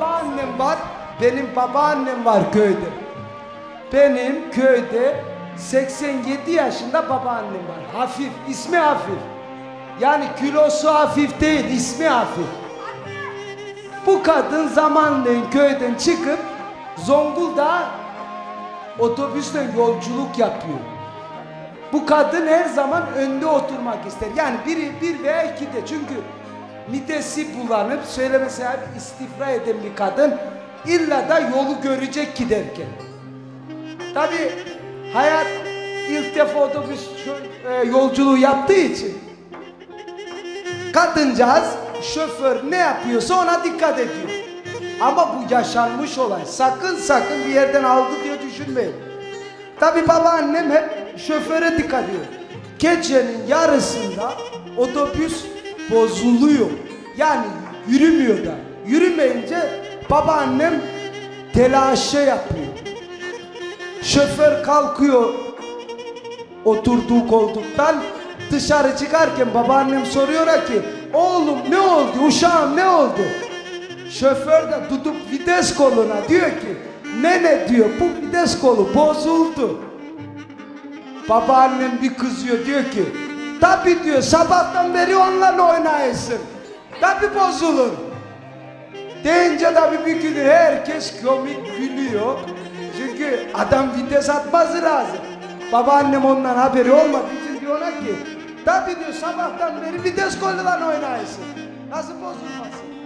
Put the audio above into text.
babam var, benim babaannem var köyde. Benim köyde 87 yaşında babaannem var. Hafif, ismi hafif. Yani kilosu hafif değil, ismi hafif. Bu kadın zamanla köyden çıkıp Zonguldak'a otobüsle yolculuk yapıyor. Bu kadın her zaman önde oturmak ister. Yani biri bir veya iki de çünkü midesi bulanıp söylemesi abi istifra eden bir kadın illa da yolu görecek giderken. Tabi hayat ilk defa otobüs e, yolculuğu yaptığı için kadıncağız şoför ne yapıyorsa ona dikkat ediyor. Ama bu yaşanmış olay. Sakın sakın bir yerden aldı diye düşünmeyin. Tabi babaannem hep şoföre dikkat ediyor. Gecenin yarısında otobüs bozuluyor. Yani yürümüyor da. Yürümeyince babaannem telaşa yapıyor. Şoför kalkıyor oturduğu koltuktan dışarı çıkarken babaannem soruyor ki oğlum ne oldu uşağım ne oldu? Şoför de tutup vites koluna diyor ki nene diyor bu vites kolu bozuldu. Babaannem bir kızıyor diyor ki tabi diyor sabahtan beri onlarla oynayasın. Tabi bozulur. Deyince tabi bir günü herkes komik gülüyor. Çünkü adam vites atması lazım. Babaannem ondan haberi olmadığı için diyor ona ki tabi diyor sabahtan beri vites kolundan oynayasın. Nasıl bozulmasın?